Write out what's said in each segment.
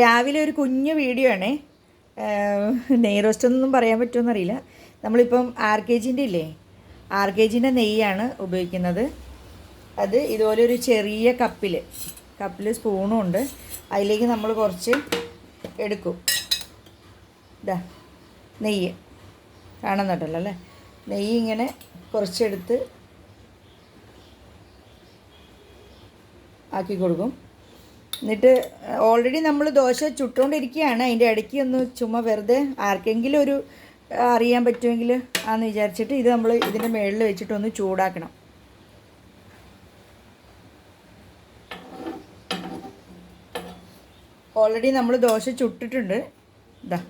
രാവിലെ ഒരു കുഞ്ഞു വീഡിയോ ആണേ. നെയ് റോസ്റ്റ് ഒന്നും പറയാൻ പറ്റുമെന്നറിയില്ല നമ്മളിപ്പം ആർ കെ ജിന്റെ ഇല്ലേ? ആർ കെ ജിന്റെ നെയ്യാണ് ഉപയോഗിക്കുന്നത്. അത് ഇതുപോലെ ഒരു ചെറിയ കപ്പിൽ കപ്പിൽ സ്പൂണും ഉണ്ട്. അതിലേക്ക് നമ്മൾ കുറച്ച് എടുക്കും. ഇതാ നെയ്യ്. കാണുന്നുണ്ടല്ലോ അല്ലേ? നെയ്യ് ഇങ്ങനെ കുറച്ചെടുത്ത് ആക്കി കൊടുക്കും. എന്നിട്ട് ഓൾറെഡി നമ്മൾ ദോശ ചുട്ടുകൊണ്ടിരിക്കുകയാണ് അതിന്റെ ഇടയ്ക്ക് ഒന്ന് ചുമ്മാ വെറുതെ ആർക്കെങ്കിലും ഒരു അറിയാൻ പറ്റുമെങ്കിൽ ആന്ന് വിചാരിച്ചിട്ട് ഇത് നമ്മൾ ഇതിന്റെ മുകളിൽ വെച്ചിട്ടൊന്ന് ചൂടാക്കണം. ഓൾറെഡി നമ്മൾ ദോശ ചുട്ടിട്ടുണ്ട്. ഇതാ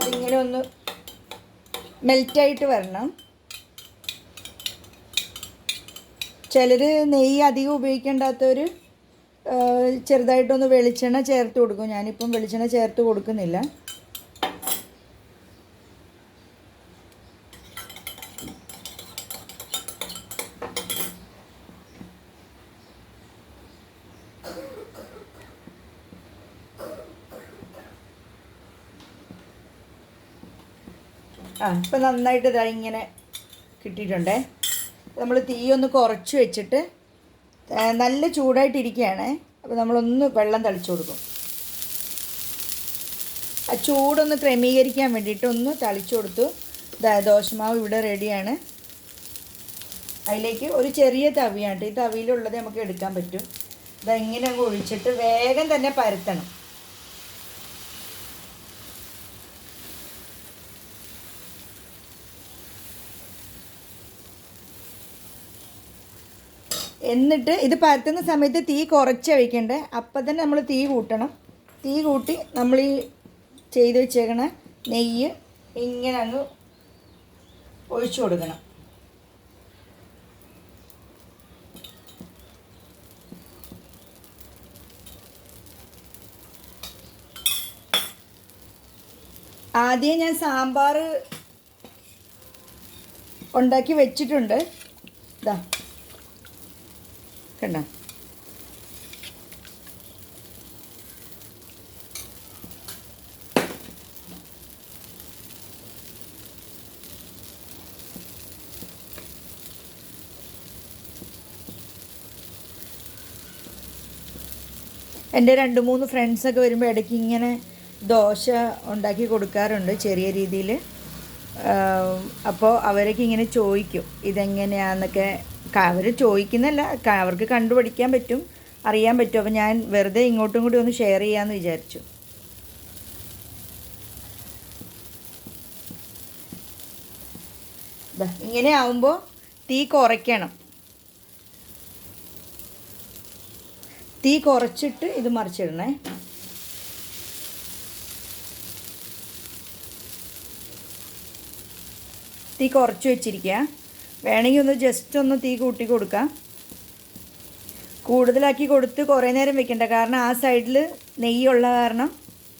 ഇതിങ്ങനെ ഒന്ന് മെൽറ്റായിട്ട് വരണം. ചിലർ നെയ്യ് അധികം ഉപയോഗിക്കേണ്ടാത്തവർ ചെറുതായിട്ടൊന്ന് വെളിച്ചെണ്ണ ചേർത്ത് കൊടുക്കും. ഞാനിപ്പം വെളിച്ചെണ്ണ ചേർത്ത് കൊടുക്കുന്നില്ല. ആ ഇപ്പം നന്നായിട്ട് ഇതാ ഇങ്ങനെ കിട്ടിയിട്ടുണ്ടേ. നമ്മൾ തീ ഒന്ന് കുറച്ച് വെച്ചിട്ട് നല്ല ചൂടായിട്ടിരിക്കുകയാണ് അപ്പോൾ നമ്മളൊന്ന് വെള്ളം തളിച്ചു കൊടുക്കും. ആ ചൂടൊന്ന് ക്രമീകരിക്കാൻ വേണ്ടിയിട്ട് ഒന്ന് തളിച്ചു കൊടുത്തു. ദോശമാവ് ഇവിടെ റെഡിയാണ്. അതിലേക്ക് ഒരു ചെറിയ തവിയാണ് ഈ തവിയിലുള്ളത് നമുക്ക് എടുക്കാൻ പറ്റും. ഇതെങ്ങനെ ഒഴിച്ചിട്ട് വേഗം തന്നെ പരത്തണം. എന്നിട്ട് ഇത് പരത്തുന്ന സമയത്ത് തീ കുറച്ച് വയ്ക്കണ്ടേ അപ്പം തന്നെ നമ്മൾ തീ കൂട്ടണം. തീ കൂട്ടി നമ്മൾ ഈ ചെയ്ത് വെച്ചേക്കണ നെയ്യ് ഇങ്ങനെ അങ്ങ് ഒഴിച്ചു കൊടുക്കണം. ആദ്യം ഞാൻ സാമ്പാർ ഉണ്ടാക്കി വെച്ചിട്ടുണ്ട്. ഇതാ കണ്ടോ? എന്റെ രണ്ട് മൂന്ന് ഫ്രണ്ട്സൊക്കെ വരുമ്പോൾ ഇടയ്ക്ക് ഇങ്ങനെ ദോശ ഉണ്ടാക്കി കൊടുക്കാറുണ്ട് ചെറിയ രീതിയിൽ അപ്പോൾ അവരൊക്കെ ഇങ്ങനെ ചോദിക്കും ഇതെങ്ങനെയാണെന്നൊക്കെ അവർ ചോദിക്കുന്നല്ല അവർക്ക് കണ്ടുപഠിക്കാൻ പറ്റും അറിയാൻ പറ്റും. അപ്പോൾ ഞാൻ വെറുതെ ഇങ്ങോട്ടും കൂടി ഒന്ന് ഷെയർ ചെയ്യാമെന്ന് വിചാരിച്ചു. ഇങ്ങനെ ആവുമ്പോൾ തീ കുറയ്ക്കണം. തീ കുറച്ചിട്ട് ഇത് മറിച്ചിടണേ. തീ കുറച്ച് വെച്ചിരിക്കുക വേണമെങ്കിൽ ഒന്ന് ജസ്റ്റ് ഒന്ന് തീ കൂട്ടി കൊടുക്കുക കൂടുതലാക്കി കൊടുത്ത് കുറേ നേരം വെക്കണ്ട. കാരണം ആ സൈഡിൽ നെയ്യുള്ള കാരണം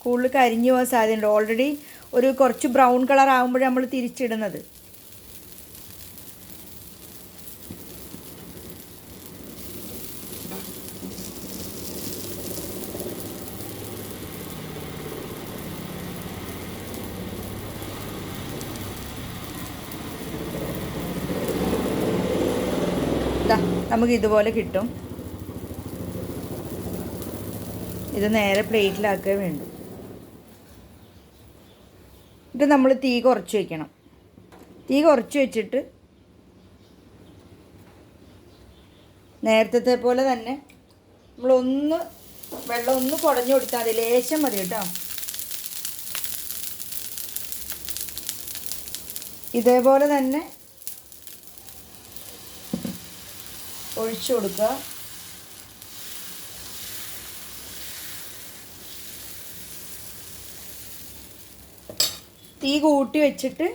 കൂടുതൽ കരിഞ്ഞു പോകാൻ സാധ്യതയുണ്ട്. ഓൾറെഡി ഒരു കുറച്ച് ബ്രൗൺ കളർ ആകുമ്പോഴാണ് നമ്മൾ തിരിച്ചിടുന്നത്. നമുക്ക് ഇതുപോലെ കിട്ടും. ഇത് നേരെ പ്ലേറ്റിലാക്കുക വേണ്ടു. ഇത് നമ്മൾ തീ കുറച്ച് വയ്ക്കണം തീ കുറച്ച് വെച്ചിട്ട് നേരത്തെ പോലെ തന്നെ നമ്മളൊന്ന് വെള്ളം ഒന്ന് കുടഞ്ഞു കൊടുത്താൽ മതി. ലേശം മതി കേട്ടോ. ഇതേപോലെ തന്നെ ഒഴിച്ചു കൊടുക്കുക. തീ കൂട്ടി വെച്ചിട്ട്